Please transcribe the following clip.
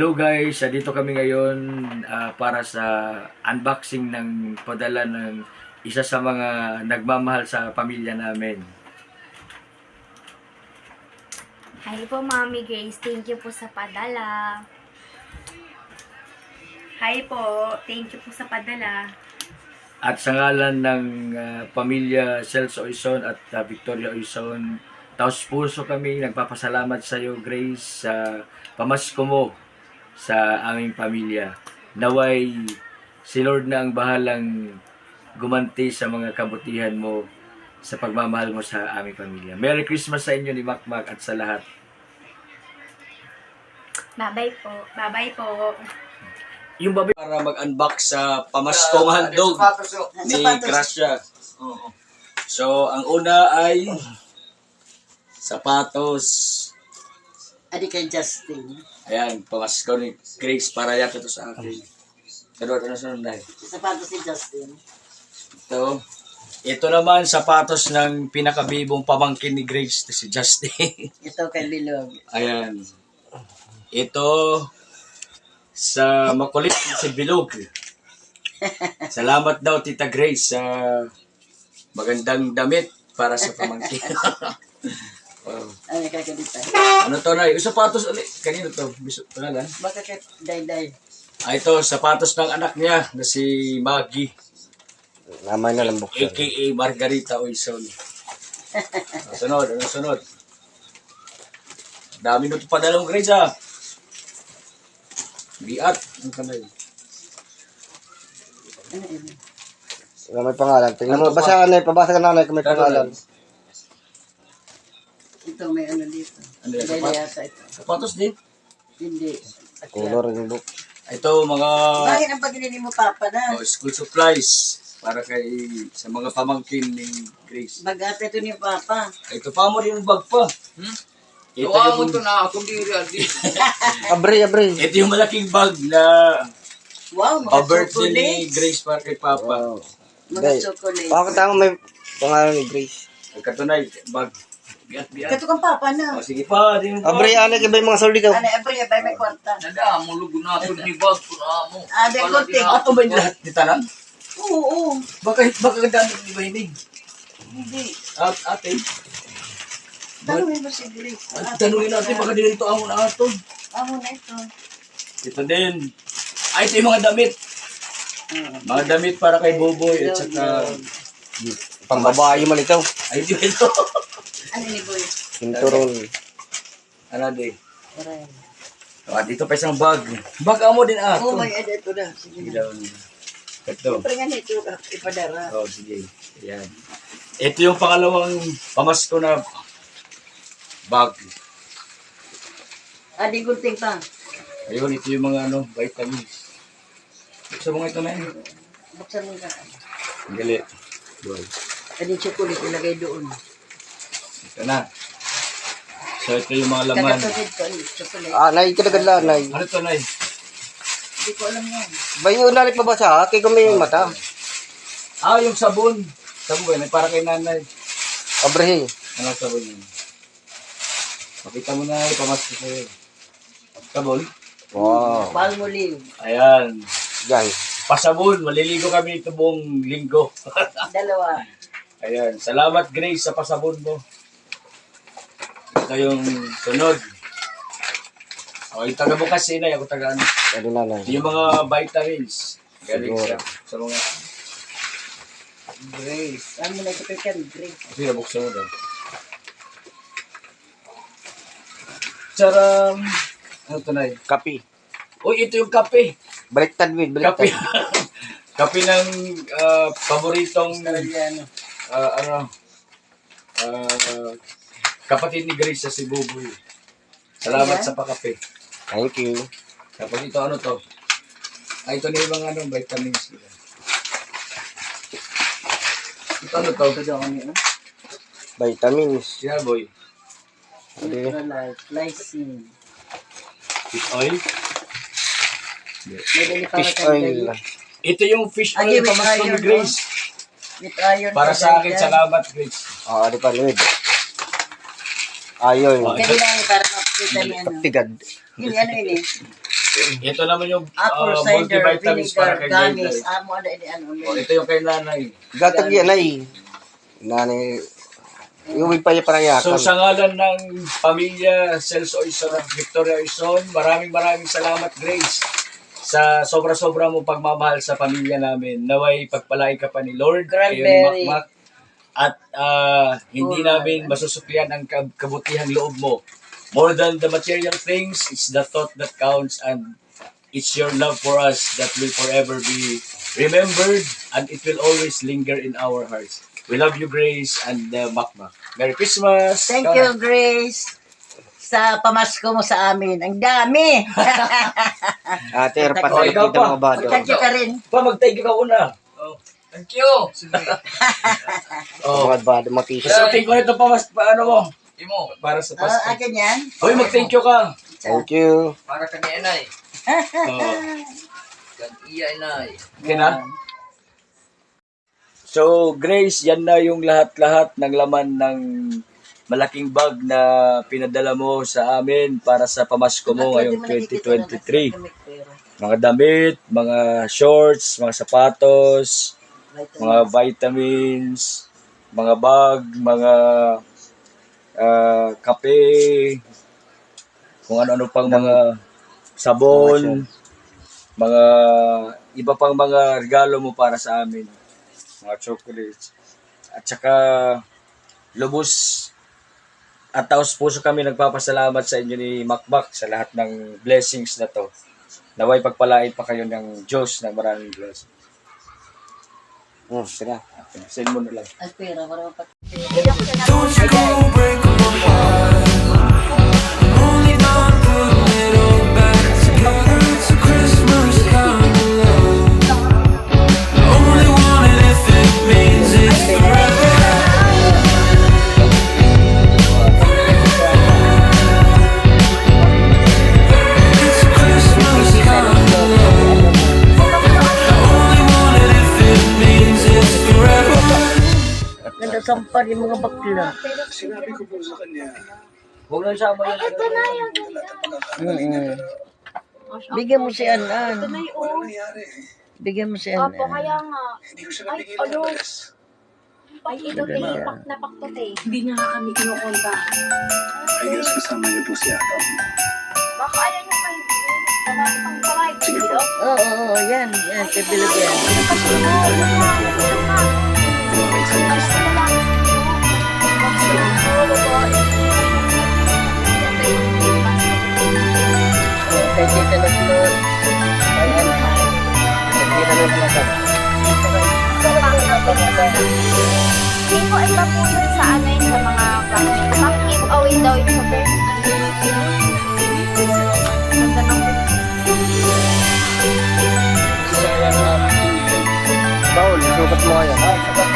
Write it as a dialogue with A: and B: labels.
A: Hello guys, Ah, dito kami ngayon ah, para sa unboxing ng padala ng isa sa mga nagmamahal sa pamilya namin.
B: Hi po, Mami Grace. Thank you po sa padala.
C: Hi po. Thank you po sa padala.
A: At sa ngalan ng ah, pamilya Celso Oison at ah, Victoria Oison, taos puso kami nagpapasalamat sa iyo Grace sa pamasko mo sa aming pamilya. Naway si Lord na ang bahalang gumanti sa mga kabutihan mo sa pagmamahal mo sa aming pamilya. Merry Christmas sa inyo ni Makmak at sa lahat.
B: Bye-bye po.
C: Bye-bye po.
A: Yung babi para mag-unbox sa pamaskong handog ni Gracia. So, ang una ay sapatos.
D: Adi kay Justin.
A: Ayan, pamasko ni Grace para yan ito sa akin. Pero ano sunod na
D: Sapatos ni Justin.
A: Ito. Ito naman, sapatos ng pinakabibong pamangkin ni Grace, si Justin.
D: Ito kay Bilog.
A: Ayan. Ito sa makulit si Bilog. Salamat daw Tita Grace sa magandang damit para sa pamangkin. wow.
D: Ano kay Kadita?
A: Ano to na? Yung sapatos ulit. Kanino to? Biso, pangalan?
D: Baka kay Dayday.
A: Ah, ito, sapatos ng anak niya na si Maggie.
E: Namay na lang buksan.
A: AKA Margarita Oison. Ano sunod? Ano sunod? Dami nito pa dalawang grades ah. Biat. Ano ka na yun?
D: Ano yun?
E: Wala may pangalan. Tingnan
A: Ano
E: mo,
A: to pa?
E: basa nanay, pabasa ka nanay kung may
A: Ano
E: pangalan.
D: Ito may ano dito.
A: Ano yan?
D: Dayday
A: Sapat?
D: yata ito.
A: Sapatos din.
D: Hindi.
E: Color yung book.
A: Ito mga
D: Bakit ang pagkinin mo papa na?
A: oh, school supplies para kay sa mga pamangkin ni Grace.
D: Bagata ito ni papa.
A: Ito pa mo rin yung bag pa. Hmm? Ito
F: Gawa mo
A: yung,
F: to na akong diri adi.
E: Abre, abre.
A: ito yung malaking bag na
D: Wow, mga
A: pa-birthday ni
D: chocolate.
A: Grace para kay Papa.
E: Wow.
D: Mga
E: Day.
D: chocolate.
E: Bakit tama may pangalan ni Grace?
A: Ang katunay, bag. Biat, biat.
D: Kato kang papa na.
A: O, sige pa, di mo pa.
E: Abre, ano ka ba yung mga soldi daw?
D: Ano, abri, abay may kwarta.
F: Nada mo lugo na to ni bag ko na mo.
D: Ah, may
F: Wala
D: konti.
A: Ato ba yung lahat ni Tanan?
D: Oo, oo.
A: Baka, baka dami ni Bahinig.
D: Hindi.
A: At ate,
D: Tanungin mo si
A: at tanungin natin, baka din ito ang na ato.
D: Amo na ito.
A: Ito din. Ay, ito yung mga damit. Mga damit para kay Boboy at saka...
E: Pambabae man ito.
A: Ay, di ba ito?
D: Ano ni Boy?
E: Pinturon.
A: ano di?
D: Aray.
A: Ah, dito pa isang bag. Bag mo din ah.
D: Oh, may ano ito na. Sige na.
A: Ito.
D: Siyempre nga nito, ipadara.
A: Oh, sige. Ayan. Ito yung pangalawang pamasko na bag.
D: Ah, di gunting pa.
A: Ayun, ito yung mga ano, vitamins. Gusto mo nga ito na yun?
D: Buksan mo na.
A: Ang galit. Boy.
D: Ano yung chocolate ilagay doon?
A: Ito na. So, ito yung mga laman.
D: Tagatagid ko, ano, chocolate.
E: Ah, nay, kinaganda, nay.
A: Ano ito, Nay?
D: Hindi ko alam yan.
E: Ba yung unalit mabasa, kay kung may mata.
A: Ah, yung sabon. Sabon ba yun? Para kay nanay.
E: Abre.
A: Ano sabon yun? Pakita mo na, pamasko sa'yo. Sabon?
E: Wow.
D: Palmolive.
A: Ayan.
E: Yan.
A: Pasabon, maliligo kami ito buong linggo.
D: Dalawa.
A: Ayan, salamat Grace sa pasabon mo. Yung sunod. O, yung taga bukas sinay, ako taga ano.
E: Ano nanay?
A: Yung mga vitamins. Galing
E: Siguro.
A: siya. Sa mga,
D: Grace. Ano mo na ito kay Grace?
A: kasi nabuksan mo daw. Charam! Ano to na
E: Kapi.
A: Uy, ito yung kape.
E: Baliktad, wait.
A: Kape.
E: Baliktad.
A: kape ng ah, paboritong
D: Italiano.
A: ah, ano, ah, kapatid ni Grace sa si Buboy. Salamat sa pakape.
E: Thank you.
A: Tapos ito ano to? Ay, ito na mga ano, vitamins. Ito ano to?
D: Ito daw ano.
E: Vitamins.
A: Yeah, boy.
D: Electrolyte. Lysine.
A: Fish oil.
D: May dali para
E: Fish oil.
A: Ito yung fish
D: Ay,
A: oil pamasko ni Grace.
D: With iron.
A: Para sa akin, salamat Grace.
E: Ah, ano pa, Lord? Ayun.
A: Ah,
D: Kaya nila ni para makita ni ano.
E: Tigad.
D: Hindi ano yun eh.
A: Ito naman yung
D: Apple
A: uh,
D: cider
A: multivitamins para
D: vinegar
A: kay
D: ganis.
A: David.
D: Amo ano ini ano.
A: Oh, ito yung kay nanay.
E: Gatag yan ay. Nanay. Iuwi pa niya para
A: So
E: yakan.
A: sa ngalan ng pamilya Celso Oison at Victoria Oison, maraming maraming salamat Grace sa sobra-sobra mo pagmamahal sa pamilya namin. Naway pagpalain ka pa ni Lord,
D: Cranberry.
A: Makmak, at ah, hindi namin masusuklian ang kab- kabutihang loob mo. More than the material things, it's the thought that counts and it's your love for us that will forever be remembered and it will always linger in our hearts. We love you, Grace, and uh, Makmak. Merry Christmas!
D: Thank you, Grace. Sa pamasko mo sa amin. Ang dami.
E: Ate, pati
A: ikaw
E: kita mga bado.
D: Thank you ka rin.
A: Pa, mag-thank you ka una.
F: Oh, thank you. Sige.
A: Oh.
E: Bado, mga t-shirt.
A: So, thank ko ito pa, mas, paano mo?
F: Imo,
A: Para sa
D: Ah,
A: Pasko.
D: akin yan.
A: Hoy, mag-thank you ka.
E: Thank you.
F: para kami inay.
A: Oh.
F: Kan iya inay.
A: Okay na? So, Grace, yan na yung lahat-lahat ng laman ng malaking bag na pinadala mo sa amin para sa pamasko mo ngayong 2023. Mga damit, mga shorts, mga sapatos, mga vitamins, mga bag, mga ah, kape, kung ano-ano pang mga sabon, mga iba pang mga regalo mo para sa amin. Mga chocolates. At saka lubos at taos puso kami nagpapasalamat sa inyo ni Makmak sa lahat ng blessings na to. Naway pagpalain pa kayo ng Diyos ng maraming blessings.
E: Hmm, sila.
A: Okay, send mo na lang.
D: Ay, pera. Para mapat-
G: Don't you go breaking
D: sampar yung mga bakla.
A: Huwag lang sama yan.
B: Ito na yung.
D: Mm-mm. Bigyan mo si Anan.
B: Ito na yung
D: Bigyan mo si
B: Opo,
D: Anan.
B: kaya nga. Ay, ano? Ay, ito te, pak na pak to te.
C: Hindi nga kami kinukonta.
H: I guess kasama niyo po si Atom.
B: Baka ayaw niyo pang pawag. Sige
D: Oo, oo, oo, yan. Yan, kay Bilog yan. Kay Tita Naslot. Kay Anan. Kay Tita Naslot.
B: Hindi ko iba po yun sa ano yun sa mga pang-give away daw yun sa birthday. Ganda ng
E: Paul, sukat mo kaya.